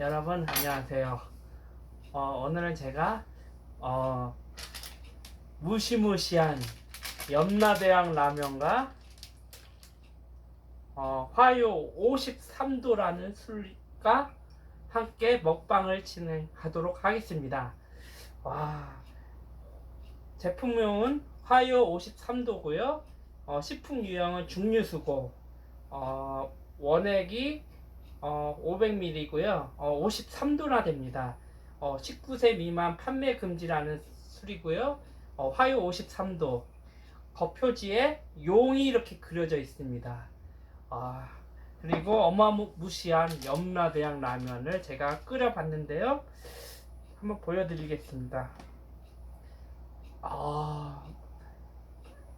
여러분 안녕하세요. 어, 오늘은 제가 어, 무시무시한 염라대왕 라면과 어, 화요 53도라는 술과 함께 먹방을 진행하도록 하겠습니다. 와, 제품명은 화요 53도고요. 어, 식품 유형은 중류수고 어, 원액이 어, 500ml고요. 어, 53도나 됩니다. 어, 19세 미만 판매 금지라는 술이고요. 어, 화요 53도. 겉표지에 용이 이렇게 그려져 있습니다. 아, 그리고 어마무시한 염라대왕 라면을 제가 끓여봤는데요. 한번 보여드리겠습니다. 아,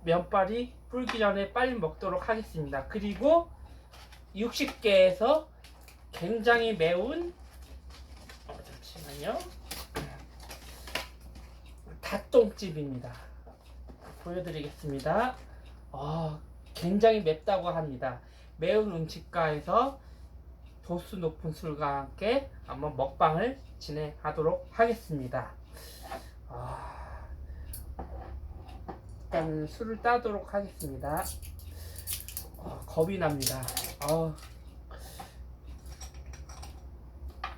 면발이 불기 전에 빨리 먹도록 하겠습니다. 그리고 60개에서 굉장히 매운 어, 잠시만요. 닭똥집입니다. 보여드리겠습니다. 아, 굉장히 맵다고 합니다. 매운 음식가에서 도수 높은 술과 함께 한번 먹방을 진행하도록 하겠습니다. 아, 일단 술을 따도록 하겠습니다. 어, 겁이 납니다. 어,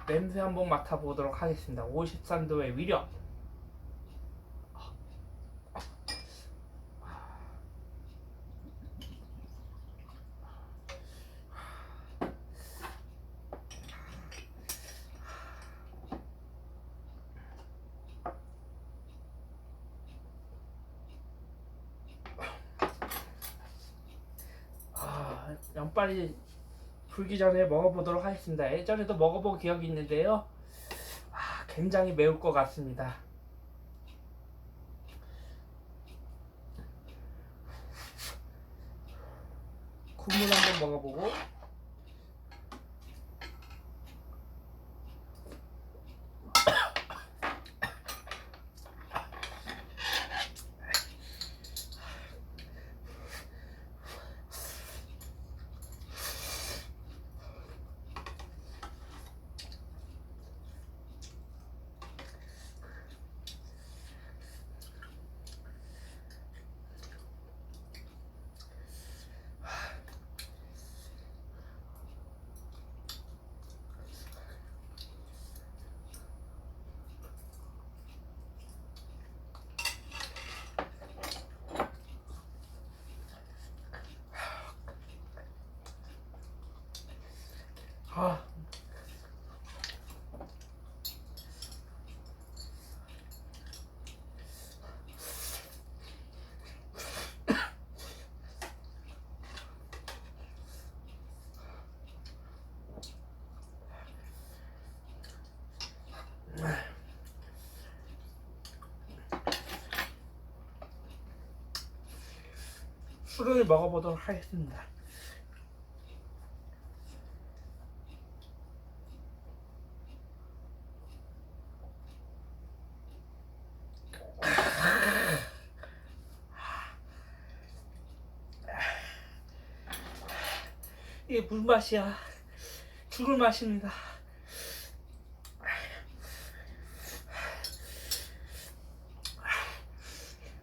냄새 한번 맡아보도록 하겠습니다. 53도의 위력. 아, 면발이 불기 전에 먹어보도록 하겠습니다. 예전에도 먹어본 기억이 있는데요. 아, 굉장히 매울 것 같습니다. 국물 한번 먹어보고 아. 술을 먹어보도록 하겠습니다. 이게 무슨 맛이야? 죽을 맛입니다.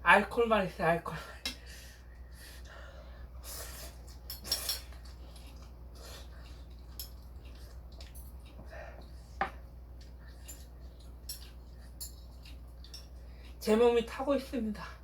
알콜만 있어요, 알콜. 제 몸이 타고 있습니다.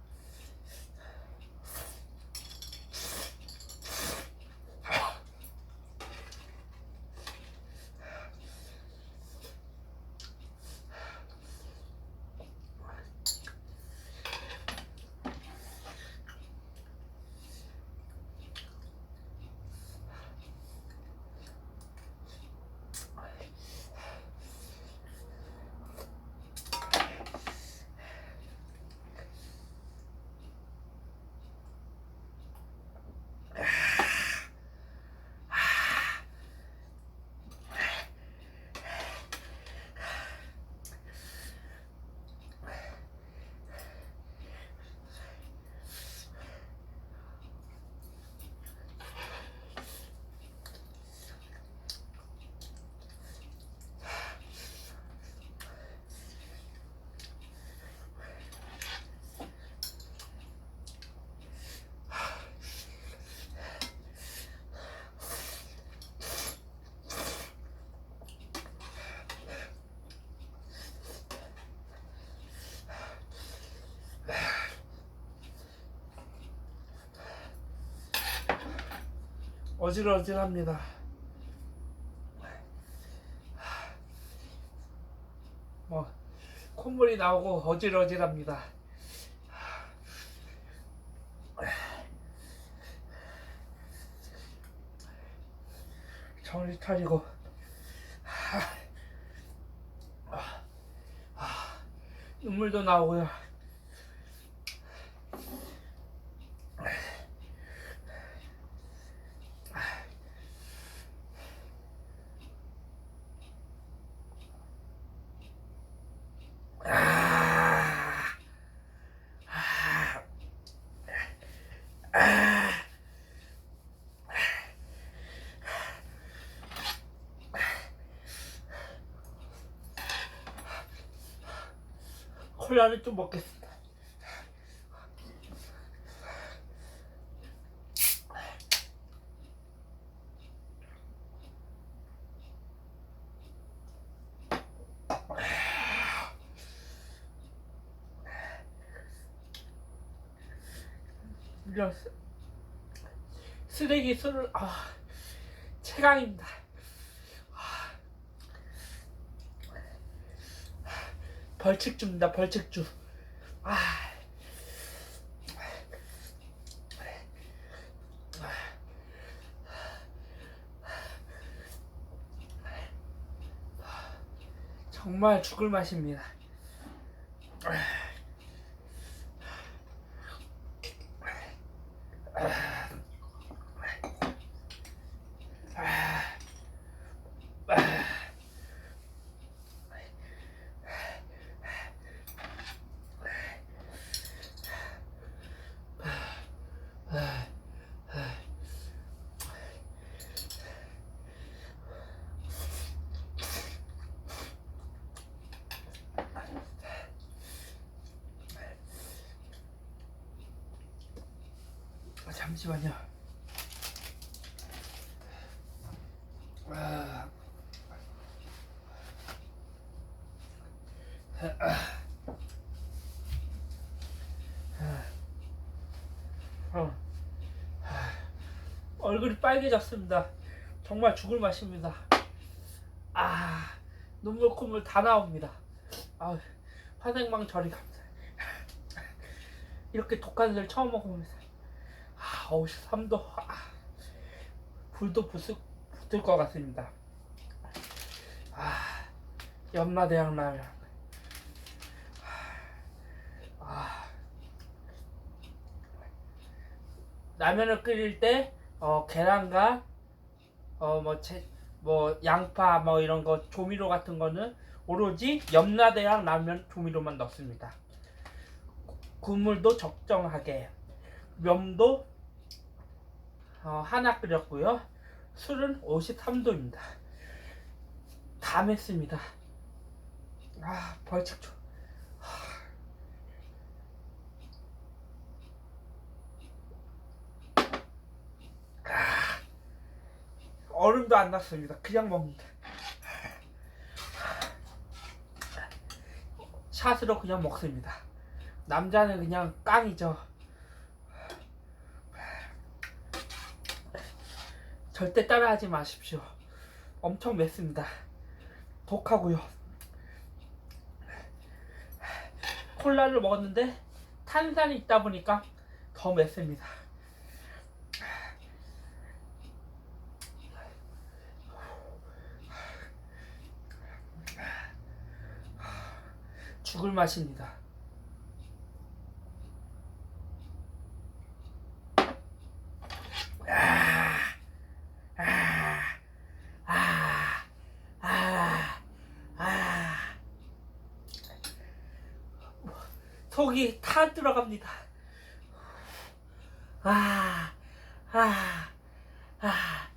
어질어질합니다. 뭐 콧물이 나오고 어질어질합니다. 정신 차리고 눈물도 나오고요. 콜라를 좀 먹겠습니다. 쓰레기 술을 아 최강입니다. 벌칙주입니다. 벌칙주. 아. 정말 죽을 맛입니다. 아, 잠시만요. 아. 어. 얼굴이 빨개졌습니다. 정말 죽을 맛입니다. 아, 눈물 콧물 다 나옵니다. 아, 화생방 저리 감사. 이렇게 독한 술 처음 아, 53도 아, 불도 붙을, 붙을 것 같습니다. 아, 연마대학 라면. 아, 라면을 끓일 때 어, 계란과 어뭐 뭐 양파 뭐 이런 거 조미료 같은 거는 오로지 염라대학 라면 조미료만 넣습니다. 국물도 적정하게 면도 어, 하나 끓였고요. 술은 53도입니다. 다 맸습니다. 아 벌칙 좀. 아, 얼음도 안 났습니다. 그냥 먹는다. 샷으로 그냥 먹습니다. 남자는 그냥 깡이죠. 절대 따라하지 마십시오. 엄청 맵습니다. 독하고요. 콜라를 먹었는데 탄산이 있다 보니까 더 맵습니다. 죽을 맛입니다. 속이 타 들어갑니다. 아, 아, 아.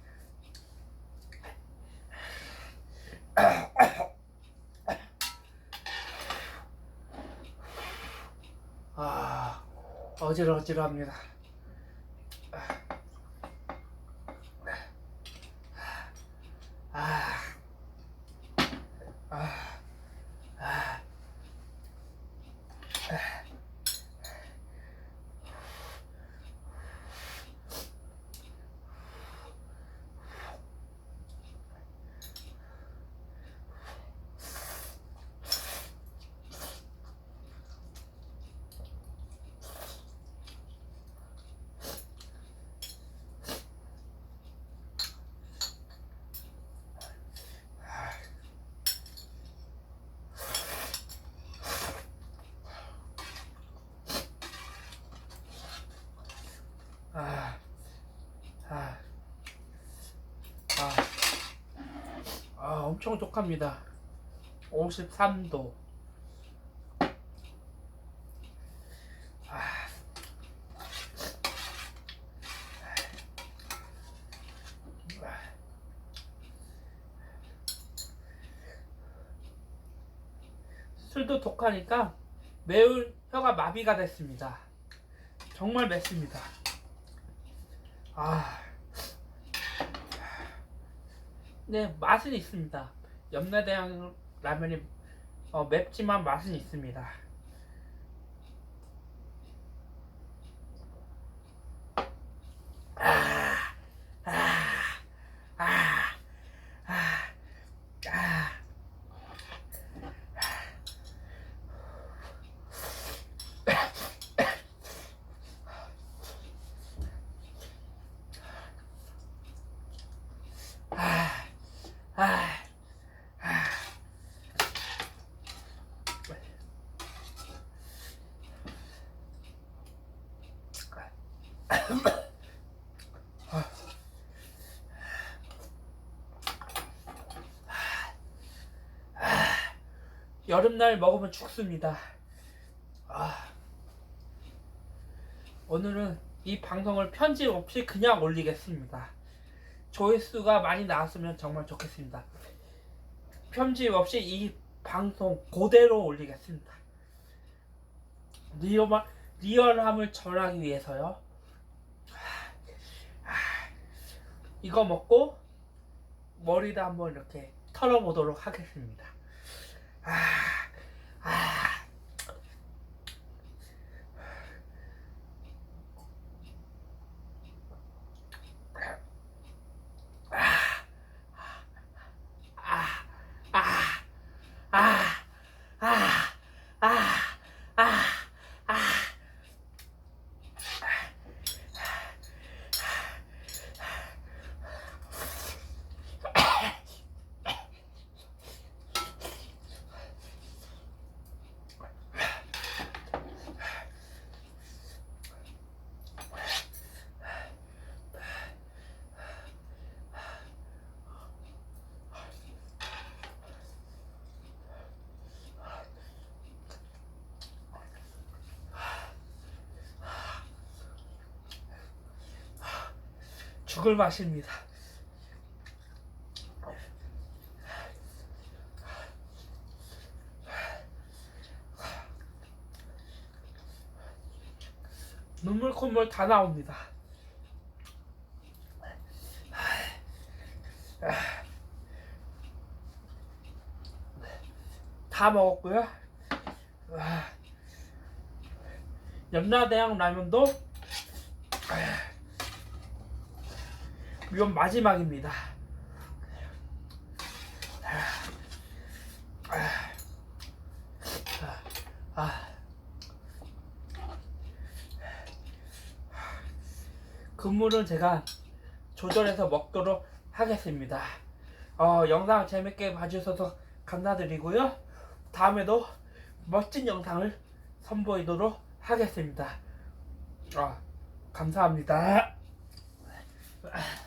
아, 어지러지러합니다. 아, 아, 아. 엄청 독합니다. 53도. 아. 술도 독하니까 매운 혀가 마비가 됐습니다. 정말 맵습니다. 아. 네, 맛은 있습니다. 염라대왕 라면이 어, 맵지만 맛은 있습니다. 아, 아, 아, 아, 아. 아, 아, 아. 여름날 먹으면 죽습니다. 아. 오늘은 이 방송을 편집 없이 그냥 올리겠습니다. 조회수가 많이 나왔으면 정말 좋겠습니다. 편집 없이 이 방송 그대로 올리겠습니다. 리얼, 리얼함을 전하기 위해서요. 아, 이거 먹고 머리도 한번 이렇게 털어보도록 하겠습니다. 아, 아. 아, 아, 아, 아, 아, 아, 아. 죽을 맛입니다. 눈물 콧물 다 나옵니다. 다 먹었고요. 염라대왕 라면도 이건 마지막입니다. 아, 그물은 제가 조절해서 먹도록 하겠습니다. 어, 영상 재밌게 봐주셔서 감사드리고요. 다음에도 멋진 영상을 선보이도록 하겠습니다. 어, 감사합니다. 아.